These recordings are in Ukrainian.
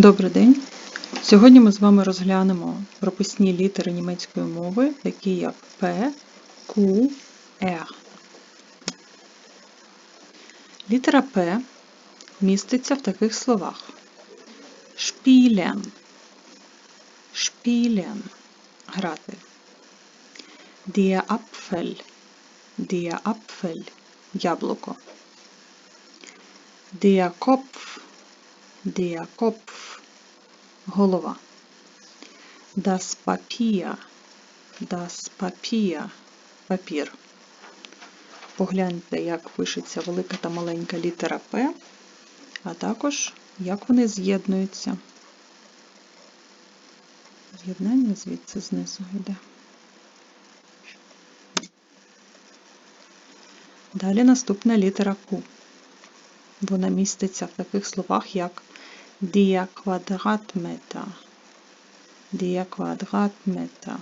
Добрий день! Сьогодні ми з вами розглянемо прописні літери німецької мови, такі як П, Q, R. Літера П міститься в таких словах: Spielen, Spielen – грати. Der Apfel – яблуко. Der Kopf – голова. Das Papier, das Papier – папір. Погляньте, як пишеться велика та маленька літера П, а також як вони з'єднуються. З'єднання звідси знизу йде. Далі наступна літера Q. Вона міститься в таких словах, як der Quadratmeter, der Quadratmeter,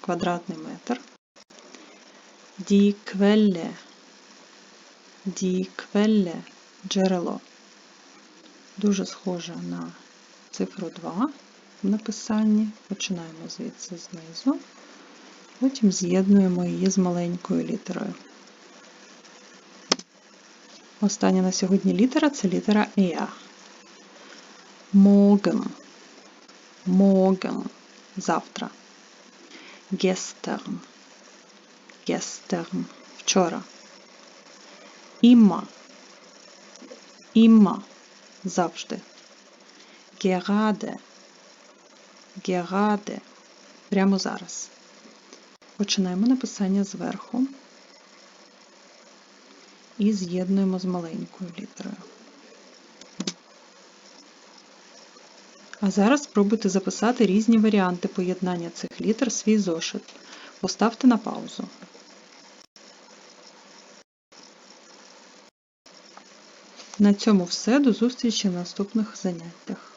квадратний метр, die Quelle, die Quelle, джерело. Дуже схоже на цифру 2 в написанні. Починаємо звідси знизу, потім з'єднуємо її з маленькою літерою. Остання на сьогодні літера це літера Er. Morgen. Morgen. Завтра. Gestern. Gestern. Вчора. Immer. Immer. Завжди. Gerade. Gerade. Прямо зараз. Починаємо написання зверху і з'єднуємо з маленькою літерою. А зараз спробуйте записати різні варіанти поєднання цих літер в свій зошит. Поставте на паузу. На цьому все. До зустрічі в наступних заняттях.